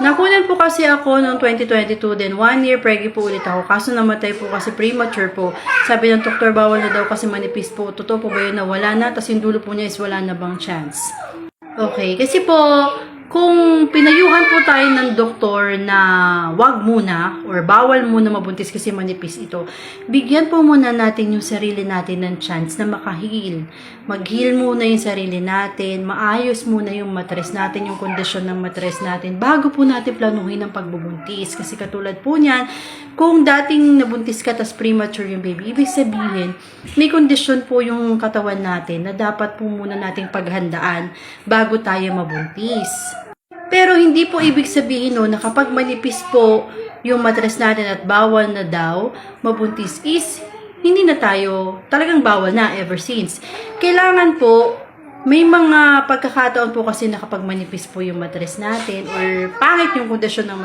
Nakunan po kasi ako noong 2022 din. One year preggy po ulit ako. Kaso namatay po kasi premature po. Sabi ng doktor, bawal na daw kasi manipis po. Totoo po ba yun na wala na? Tapos yung dulo po niya is wala na bang chance? Okay, kasi po, kung pinayuhan po tayo ng doktor na wag muna or bawal muna mabuntis kasi manipis ito, bigyan po muna natin yung sarili natin ng chance na makahil. Mag-heal muna yung sarili natin, maayos muna yung matres natin, yung kondisyon ng matres natin, bago po natin planuhin ang pagbubuntis. Kasi katulad po niyan, kung dating nabuntis ka tas premature yung baby, ibig sabihin, may kondisyon po yung katawan natin na dapat po muna nating paghandaan bago tayo mabuntis. Pero hindi po ibig sabihin no, na kapag manipis po yung matres natin at bawal na daw mabuntis is hindi na tayo talagang bawal na ever since. Kailangan po may mga pagkakataon po kasi na kapag manipis po yung matres natin or pangit yung kondisyon ng